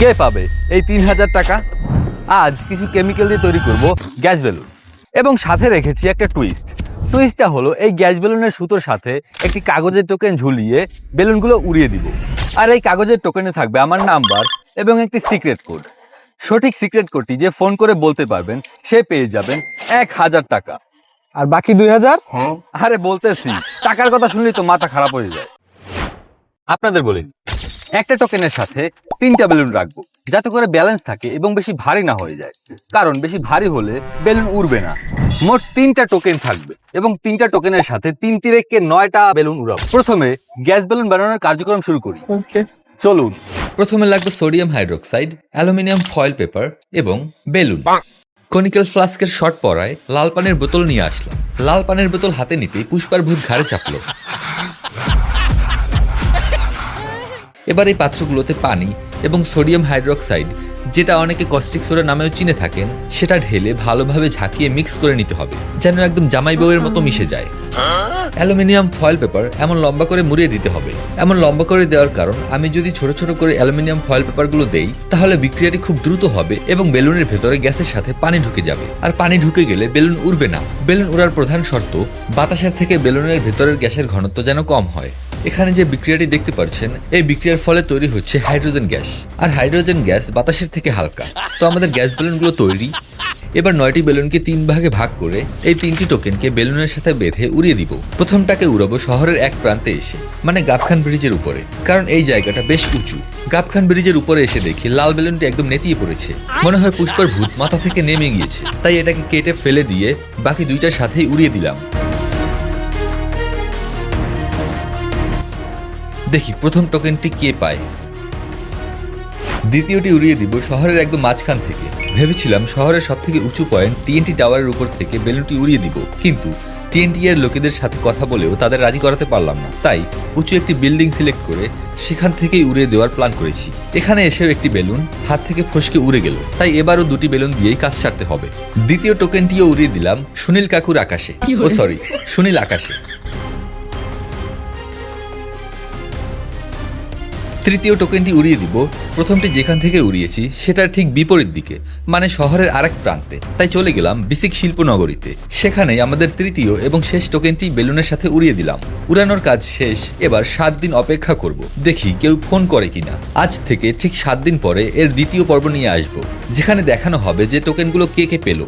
কে পাবে? এই তিন হাজার টাকা? আজ কিছু কেমিক্যাল দিয়ে তৈরি করব গ্যাস বেলুন। এবং সাথে রেখেছি একটা টুইস্ট টুইস্টটা হলো এই গ্যাস বেলুনের সুতোর সাথে একটি কাগজের টোকেন ঝুলিয়ে বেলুনগুলো উড়িয়ে দিব। আর এই কাগজের টোকেনে থাকবে আমার নাম্বার এবং একটি সিক্রেট কোড সঠিক সিক্রেট কোডটি যে ফোন করে বলতে পারবেন সে পেয়ে যাবেন এক হাজার টাকা। আর বাকি দুই হাজার? আরে বলতেছি টাকার কথা শুনলেই তো মাথা খারাপ হয়ে যায়। আপনাদের বলিনি একটা টোকেনের সাথে তিনটা বেলুন রাখব যাতে করে ব্যালেন্স থাকে এবং বেশি ভারী না হয়ে যায়। কারণ বেশি ভারী হলে বেলুন উড়বে না। মোট তিনটা টোকেন থাকবে এবং তিনটা টোকেনের সাথে তিন তিরেককে নয়টা বেলুন উড়াবো। প্রথমে গ্যাস বেলুন বানানোর কার্যক্রম শুরু করি। চলুন। প্রথমে লাগবে sodium hydroxide aluminium foil paper এবং বেলুন কনিক্যাল ফ্লাস্কের শর্ট পরায় লাল পানের বোতল নিয়ে আসলাম। লাল পানের বোতল হাতে নিতে পুষ্পার ভূত ঘাড়ে চাপলো। এবার এই পাত্রগুলোতে পানি এবং সোডিয়াম হাইড্রোক্সাইড যেটা অনেকে কস্টিক সোডা নামেও চিনে থাকেন সেটা ঢেলে ভালোভাবে ঝাঁকিয়ে মিক্স করে নিতে হবে যেন একদম জামাই বউয়ের মতো মিশে যায়। অ্যালুমিনিয়াম ফয়েল পেপার এমন লম্বা করে মুড়িয়ে দিতে হবে। এমন লম্বা করে দেওয়ার কারণ আমি যদি ছোট ছোট করে অ্যালুমিনিয়াম ফয়েল পেপারগুলো দেই তাহলে বিক্রিয়াটি খুব দ্রুত হবে এবং বেলুনের ভেতরে গ্যাসের সাথে পানি ঢুকে যাবে। আর পানি ঢুকে গেলে বেলুন উড়বে না। বেলুন উড়ার প্রধান শর্ত বাতাসের থেকে বেলুনের ভেতরের গ্যাসের ঘনত্ব যেন কম হয়। এখানে যে বিক্রিয়াটি দেখতে পাচ্ছেন এই বিক্রিয়ার ফলে তৈরি হচ্ছে হাইড্রোজেন গ্যাস। আর হাইড্রোজেন গ্যাস বাতাসের থেকে হালকা। তো আমাদের গ্যাস বেলুনগুলো তৈরি। এবার নয়টি বেলুনকে তিন ভাগে ভাগ করে এই তিনটি টোকেনকে বেলুনের সাথে বেঁধে উড়িয়ে দিব। প্রথমটাকে উড়াবো শহরের এক প্রান্তে এসে মানে গাবখান ব্রিজের উপরে। কারণ এই জায়গাটা বেশ উঁচু। গাবখান ব্রিজের উপরে এসে দেখি লাল বেলুনটি একদম নেতিয়ে পড়েছে। মনে হয় পুষ্কর ভূত মাথা থেকে নেমে গিয়েছে। তাই এটাকে কেটে ফেলে দিয়ে বাকি দুইটার সাথেই উড়িয়ে দিলাম। দেখি প্রথম টোকেনটি কে পায়? দ্বিতীয়টি উড়িয়ে দিব শহরের একদম মাঝখান থেকে। ভেবেছিলাম শহরের সব থেকে উঁচু পয়েন্ট টিএনটি টাওয়ারের উপর থেকে বেলুনটি উড়িয়ে দিব। কিন্তু টিএনটি এর লোকেদের সাথে কথা বলেও তাদের রাজি করাতে পারলাম না। তাই উঁচু একটি বিল্ডিং সিলেক্ট করে সেখান থেকেই উড়িয়ে দেওয়ার প্ল্যান করেছি। এখানে এসেও একটি বেলুন হাত থেকে ফসকে উড়ে গেল। তাই এবারও দুটি বেলুন দিয়েই কাজ সারতে হবে। দ্বিতীয় টোকেনটিও উড়িয়ে দিলাম সুনীল কাকুর আকাশে। ও সরি সুনীল আকাশে। তৃতীয় টোকেনটি উড়িয়ে দিব। প্রথমটি যেখান থেকে উড়িয়েছি, সেটার ঠিক বিপরীত দিকে মানে শহরের আরেক প্রান্তে। তাই চলে গেলাম বিসিক শিল্পনগরীতে। সেখানেই আমাদের তৃতীয় এবং শেষ টোকেনটি বেলুনের সাথে উড়িয়ে দিলাম। উড়ানোর কাজ শেষ, এবার সাত দিন অপেক্ষা করব। দেখি কেউ ফোন করে কিনা। আজ থেকে ঠিক সাত দিন পরে এর দ্বিতীয় পর্ব নিয়ে আসব, যেখানে দেখানো হবে যে টোকেনগুলো কে কে পেল।